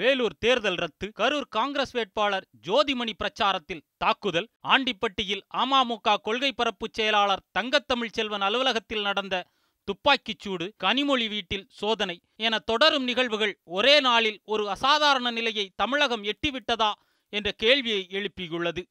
வேலூர் தேர்தல் ரத்து கரூர் காங்கிரஸ் வேட்பாளர் ஜோதிமணி பிரச்சாரத்தில் தாக்குதல் ஆண்டிப்பட்டியில் அமமுக கொள்கை பரப்பு செயலாளர் தங்கத்தமிழ் செல்வன் அலுவலகத்தில் நடந்த துப்பாக்கிச் சூடு கனிமொழி வீட்டில் சோதனை என தொடரும் நிகழ்வுகள் ஒரே நாளில் ஒரு அசாதாரண நிலையை தமிழகம் எட்டிவிட்டதா என்ற கேள்வியை எழுப்பியுள்ளது.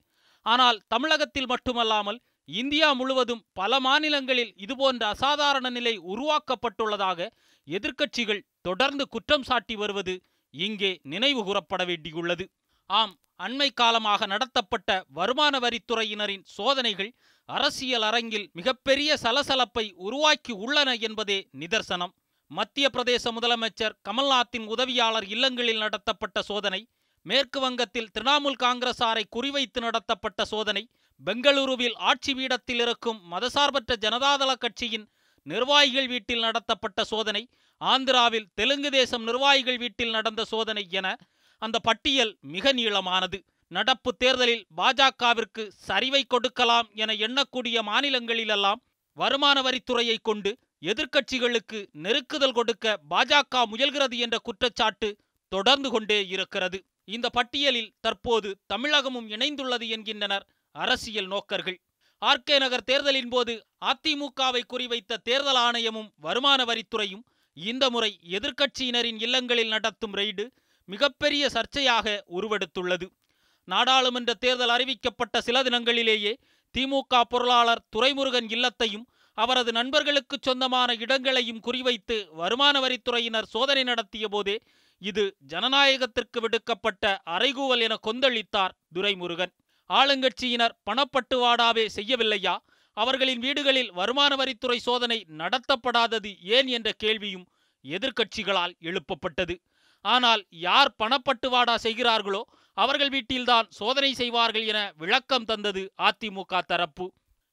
ஆனால் தமிழகத்தில் மட்டுமல்லாமல் இந்தியா முழுவதும் பல மாநிலங்களில் இதுபோன்ற அசாதாரண நிலை உருவாக்கப்பட்டுள்ளதாக எதிர்க்கட்சிகள் தொடர்ந்து குற்றம் சாட்டி வருவது இங்கே நினைவு கூறப்பட வேண்டியுள்ளது. ஆம் அண்மை காலமாக நடத்தப்பட்ட வருமான வரித்துறையினரின் சோதனைகள் அரசியல் அரங்கில் மிகப்பெரிய சலசலப்பை உருவாக்கி உள்ளன என்பதே நிதர்சனம். மத்திய பிரதேச முதலமைச்சர் கமல்நாத்தின் உதவியாளர் இல்லங்களில் நடத்தப்பட்ட சோதனை மேற்கு வங்கத்தில் திரிணாமுல் காங்கிரசாரை குறிவைத்து நடத்தப்பட்ட சோதனை பெங்களூருவில் ஆட்சி பீடத்தில் இருக்கும் மதசார்பற்ற ஜனதாதள கட்சியின் நிர்வாகிகள் வீட்டில் நடத்தப்பட்ட சோதனை ஆந்திராவில் தெலுங்கு தேசம் நிர்வாகிகள் வீட்டில் நடந்த சோதனை என அந்த பட்டியல் மிக நீளமானது. நடப்பு தேர்தலில் பாஜகவிற்கு சரிவை கொடுக்கலாம் என எண்ணக்கூடிய மாநிலங்களிலெல்லாம் வருமான வரித்துறையை கொண்டு எதிர்க்கட்சிகளுக்கு நெருக்குதல் கொடுக்க பாஜக முயல்கிறது என்ற குற்றச்சாட்டு தொடர்ந்து கொண்டே இருக்கிறது. இந்த பட்டியலில் தற்போது தமிழகமும் இணைந்துள்ளது என்கின்றனர் அரசியல் நோக்கர்கள். ஆர்கே நகர் தேர்தலின் போது அதிமுகவை குறிவைத்த தேர்தல் ஆணையமும் வருமான வரித்துறையும் இந்த முறை எதிர்க்கட்சியினரின் இல்லங்களில் நடத்தும் ரெய்டு மிகப்பெரிய சர்ச்சையாக உருவெடுத்துள்ளது. நாடாளுமன்ற தேர்தல் அறிவிக்கப்பட்ட சில தினங்களிலேயே திமுக பொருளாளர் துரைமுருகன் இல்லத்தையும் அவரது நண்பர்களுக்கு சொந்தமான இடங்களையும் குறிவைத்து வருமான வரித்துறையினர் சோதனை நடத்திய போதே இது ஜனநாயகத்திற்கு விடுக்கப்பட்ட அறைகூவல் என கொந்தளித்தார் துரைமுருகன். ஆளுங்கட்சியினர் பணப்பட்டுவாடாவே செய்யவில்லையா? அவர்களின் வீடுகளில் வருமான வரித்துறை சோதனை நடத்தப்படாதது ஏன் என்ற கேள்வியும் எதிர்க்கட்சிகளால் எழுப்பப்பட்டது. ஆனால் யார் பணப்பட்டுவாடா செய்கிறார்களோ அவர்கள் வீட்டில்தான் சோதனை செய்வார்கள் என விளக்கம் தந்தது அதிமுக தரப்பு.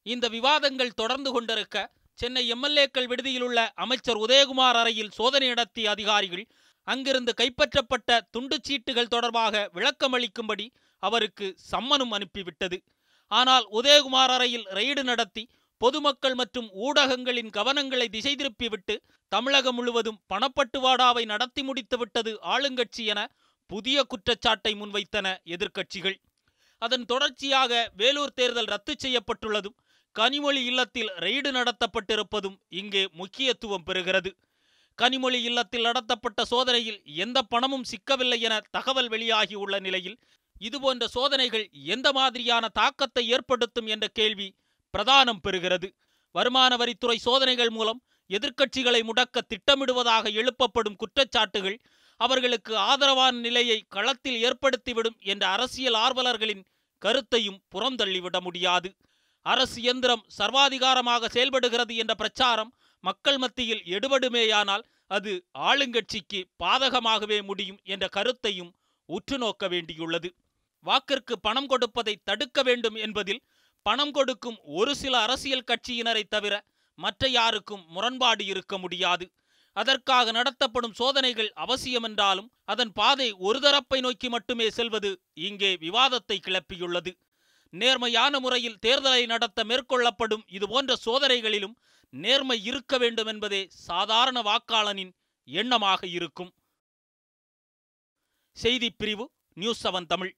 இந்த விவாதங்கள் தொடர்ந்து கொண்டிருக்க சென்னை எம்எல்ஏக்கள் விடுதியிலுள்ள அமைச்சர் உதயகுமார் அறையில் சோதனை நடத்திய அதிகாரிகள் அங்கிருந்து கைப்பற்றப்பட்ட துண்டுச்சீட்டுகள் தொடர்பாக விளக்கமளிக்கும்படி அவருக்கு சம்மனும் அனுப்பிவிட்டது. ஆனால் உதயகுமார் அறையில் ரெய்டு நடத்தி பொதுமக்கள் மற்றும் ஊடகங்களின் கவனங்களை திசை திருப்பிவிட்டு தமிழகம் முழுவதும் பணப்பட்டுவாடாவை நடத்தி முடித்துவிட்டது ஆளுங்கட்சி என புதிய குற்றச்சாட்டை முன்வைத்தன எதிர்க்கட்சிகள். அதன் தொடர்ச்சியாக வேலூர் தேர்தல் ரத்து செய்யப்பட்டுள்ளதும் கனிமொழி இல்லத்தில் ரெய்டு நடத்தப்பட்டிருப்பதும் இங்கே முக்கியத்துவம் பெறுகிறது. கனிமொழி இல்லத்தில் நடத்தப்பட்ட சோதனையில் எந்த பணமும் சிக்கவில்லை என தகவல் வெளியாகியுள்ள நிலையில் இதுபோன்ற சோதனைகள் எந்த மாதிரியான தாக்கத்தை ஏற்படுத்தும் என்ற கேள்வி பிரதானம் பெறுகிறது. வருமான வரித்துறை சோதனைகள் மூலம் எதிர்க்கட்சிகளை முடக்க திட்டமிடுவதாக எழுப்பப்படும் குற்றச்சாட்டுகள் அவர்களுக்கு ஆதரவான நிலையை களத்தில் ஏற்படுத்திவிடும் என்ற அரசியல் ஆர்வலர்களின் கருத்தையும் புறந்தள்ளிவிட முடியாது. அரசு எந்திரம் சர்வாதிகாரமாக செயல்படுகிறது என்ற பிரச்சாரம் மக்கள் மத்தியில் எடுபடுமேயானால் அது ஆளுங்கட்சிக்கு பாதகமாகவே முடியும் என்ற கருத்தையும் உற்று நோக்க வேண்டியுள்ளது. வாக்கிற்கு பணம் கொடுப்பதை தடுக்க வேண்டும் என்பதில் பணம் கொடுக்கும் ஒரு சில அரசியல் கட்சியினரை தவிர மற்ற யாருக்கும் முரண்பாடு இருக்க முடியாது. அதற்காக நடத்தப்படும் சோதனைகள் அவசியமென்றாலும் அதன் பாதை ஒரு தரப்பை நோக்கி மட்டுமே செல்வது இங்கே விவாதத்தை கிளப்பியுள்ளது. நேர்மையான முறையில் தேர்தலை நடத்த மேற்கொள்ளப்படும் இதுபோன்ற சோதனைகளிலும் நேர்மை இருக்க வேண்டும் என்பதே சாதாரண வாக்காளனின் எண்ணமாக இருக்கும். செய்திப் பிரிவு நியூஸ் செவன் தமிழ்.